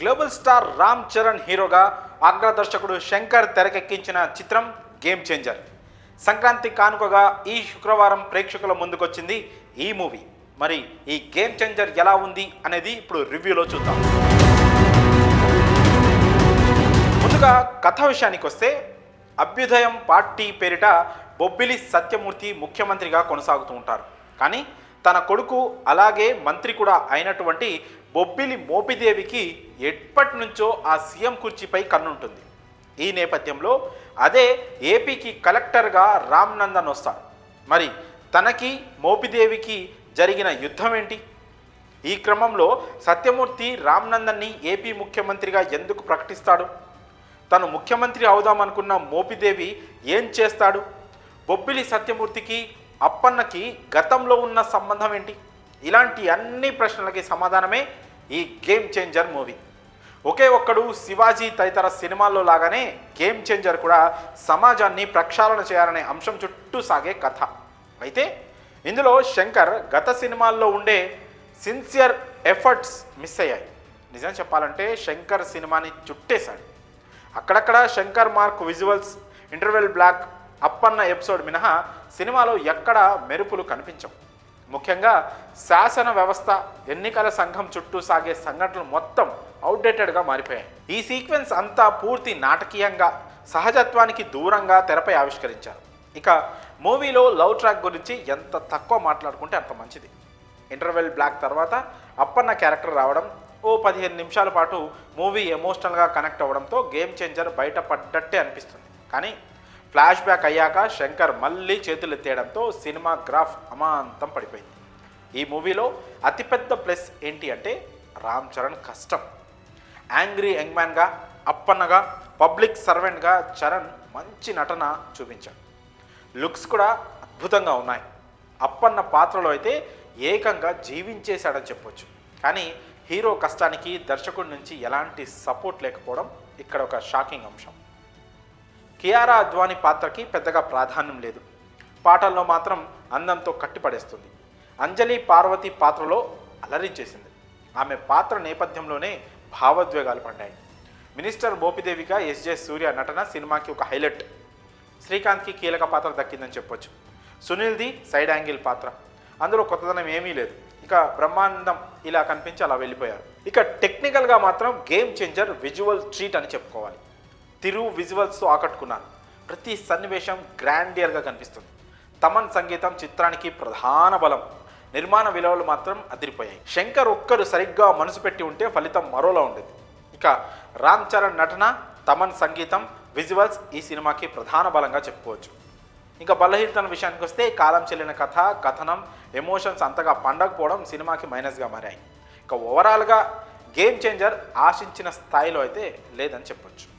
Global star Ram Charan హీరోగా అగ్రదర్శకుడు శంకర్ తెరకెక్కించిన చిత్రం గేమ్ చేంజర్ సంక్రాంతి కానుకగా ఈ శుక్రవారం ప్రేక్షకుల ముందుకొచ్చింది ఈ మూవీ. మరి ఈ గేమ్ చేంజర్ ఎలా ఉంది అనేది ఇప్పుడు రివ్యూలో చూద్దాం. ముందుగా కథ విషయానికి వస్తే అభ్యుదయం పార్టీ పేరిట బొబ్బిలి సత్యమూర్తి ముఖ్యమంత్రిగా కొనసాగుతూ ఉంటారు. కానీ తన కొడుకు అలాగే మంత్రి కూడా అయినటువంటి బొబ్బిలి మోపిదేవికి ఎప్పటి నుంచో ఆ సీఎం కుర్చీపై కన్నుంటుంది. ఈ నేపథ్యంలో అదే ఏపీకి కలెక్టర్గా రామ్ నందన్ వస్తాడు. మరి తనకి మోపిదేవికి జరిగిన యుద్ధం ఏంటి ఈ క్రమంలో సత్యమూర్తి రామ్నందన్ని ఏపీ ముఖ్యమంత్రిగా ఎందుకు ప్రకటిస్తాడు? తను ముఖ్యమంత్రి అవుదామనుకున్న మోపిదేవి ఏం చేస్తాడు? బొబ్బిలి సత్యమూర్తికి అప్పన్నకి గతంలో ఉన్న సంబంధం ఏంటి ఇలాంటి అన్ని ప్రశ్నలకి సమాధానమే ఈ గేమ్ చేంజర్ మూవీ ఒకే ఒక్కడు శివాజీ తదితర సినిమాల్లో లాగానే గేమ్ చేంజర్ కూడా సమాజాన్ని ప్రక్షాళన చేయాలనే అంశం చుట్టూ సాగే కథ. అయితే ఇందులో శంకర్ గత సినిమాల్లో ఉండే సిన్సియర్ ఎఫర్ట్స్ మిస్ అయ్యాయి. నిజం చెప్పాలంటే శంకర్ సినిమాని చుట్టేశాడు. అక్కడక్కడ Shankar mark visuals interval block Appanna episode మినహా సినిమాలో ఎక్కడ మెరుపులు కనిపించవు. ముఖ్యంగా శాసన వ్యవస్థ ఎన్నికల సంఘం చుట్టూ సాగే సంఘటనలు మొత్తం అవుట్డేటెడ్గా మారిపోయాయి. ఈ సీక్వెన్స్ అంతా పూర్తి నాటకీయంగా సహజత్వానికి దూరంగా తెరపై ఆవిష్కరించారు. ఇక మూవీలో లవ్ ట్రాక్ గురించి ఎంత తక్కువ మాట్లాడుకుంటే అంత మంచిది. ఇంటర్వెల్ బ్లాక్ తర్వాత అప్పన్న క్యారెక్టర్ రావడం ఓ పదిహేను నిమిషాల పాటు మూవీ ఎమోషనల్గా కనెక్ట్ అవ్వడంతో గేమ్ చేంజర్ బయటపడ్డట్టే అనిపిస్తుంది. కానీ ఫ్లాష్ బ్యాక్ అయ్యాక శంకర్ మళ్ళీ చేతులు ఎత్తేయడంతో సినిమా గ్రాఫ్ అమాంతం పడిపోయింది. ఈ మూవీలో అతిపెద్ద ప్లస్ ఏంటి అంటే రామ్ చరణ్ కష్టం. యాంగ్రీ యంగ్మ్యాన్గా అప్పన్నగా పబ్లిక్ సర్వెంట్గా చరణ్ మంచి నటన చూపించాడు. లుక్స్ కూడా అద్భుతంగా ఉన్నాయి. అప్పన్న పాత్రలో అయితే ఏకంగా జీవించేశాడని చెప్పొచ్చు. కానీ హీరో కష్టానికి దర్శకుడి నుంచి ఎలాంటి సపోర్ట్ లేకపోవడం ఇక్కడ ఒక షాకింగ్ అంశం. కియారా అద్వాని పాత్రకి పెద్దగా ప్రాధాన్యం లేదు. పాటల్లో మాత్రం అందంతో కట్టిపడేస్తుంది. అంజలి పార్వతి పాత్రలో అలరించేసింది ఆమె పాత్ర నేపథ్యంలోనే భావోద్వేగాలు పడ్డాయి. మినిస్టర్ మోపిదేవిగా ఎస్జే సూర్య నటన సినిమాకి ఒక హైలైట్. శ్రీకాంత్కి కీలక పాత్ర దక్కిందని చెప్పొచ్చు. సునీల్ది సైడ్ యాంగిల్ పాత్ర. అందులో కొత్తదనం ఏమీ లేదు. ఇక బ్రహ్మానందం ఇలా కనిపించి అలా వెళ్ళిపోయారు. ఇక టెక్నికల్గా మాత్రం గేమ్ చేంజర్ విజువల్ ట్రీట్ అని చెప్పుకోవాలి. తిరు విజువల్స్తో ఆకట్టుకున్నాను ప్రతి సన్నివేశం గ్రాండియర్గా కనిపిస్తుంది. తమన్ సంగీతం చిత్రానికి ప్రధాన బలం. నిర్మాణ విలువలు మాత్రం అదిరిపోయాయి. శంకర్ ఒక్కరు సరిగ్గా మనసు పెట్టి ఉంటే ఫలితం మరోలా ఉండేది. ఇక రామ్ చరణ్ నటన తమన్ సంగీతం విజువల్స్ ఈ సినిమాకి ప్రధాన బలంగా చెప్పుకోవచ్చు. ఇంకా బలహీనతల విషయానికి వస్తే కాలం చెల్లిన కథ కథనం ఎమోషన్స్ అంతగా పండకపోవడం సినిమాకి మైనస్గా మారాయి. ఇక ఓవరాల్గా గేమ్ చేంజర్ ఆశించిన స్థాయిలో అయితే లేదని చెప్పొచ్చు.